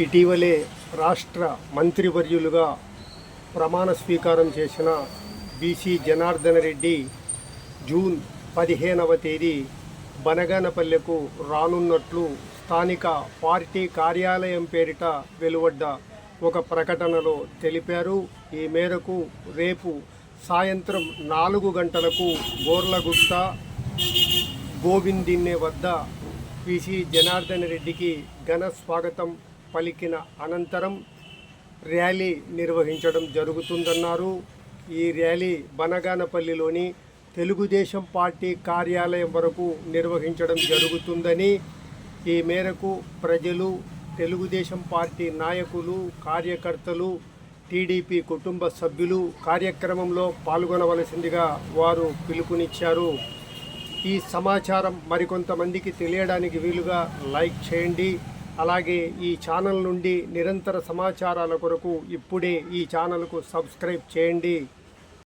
ఇటీవలే రాష్ట్ర మంత్రివర్యులుగా ప్రమాణ స్వీకారం చేసిన బీసీ జనార్దన రెడ్డి జూన్ పదిహేనవ తేదీ బనగానపల్లెకు రానున్నట్లు స్థానిక పార్టీ కార్యాలయం పేరిట వెలువడ్డ ఒక ప్రకటనలో తెలిపారు. ఈ మేరకు రేపు సాయంత్రం నాలుగు గంటలకు గోర్లగుట్ట గోవిందిన్నే వద్ద పిసి జనార్దన్ రెడ్డికి ఘన స్వాగతం పలికిన అనంతరం ర్యాలీ నిర్వహించడం జరుగుతుందన్నారు. ఈ ర్యాలీ బనగానపల్లిలోని తెలుగుదేశం పార్టీ కార్యాలయం వరకు నిర్వహించడం జరుగుతుందని ఈ మేరకు ప్రజలు తెలుగుదేశం పార్టీ నాయకులు కార్యకర్తలు టీడీపీ కుటుంబ సభ్యులు కార్యక్రమంలో పాల్గొనవలసిందిగా వారు పిలుపునిచ్చారు. ఈ సమాచారం మరికొంతమందికి తెలియడానికి వీలుగా లైక్ చేయండి. అలాగే ఈ ఛానల్ నుండి నిరంతర సమాచారాల కొరకు ఇప్పుడే ఈ ఛానల్కు సబ్స్క్రైబ్ చేయండి.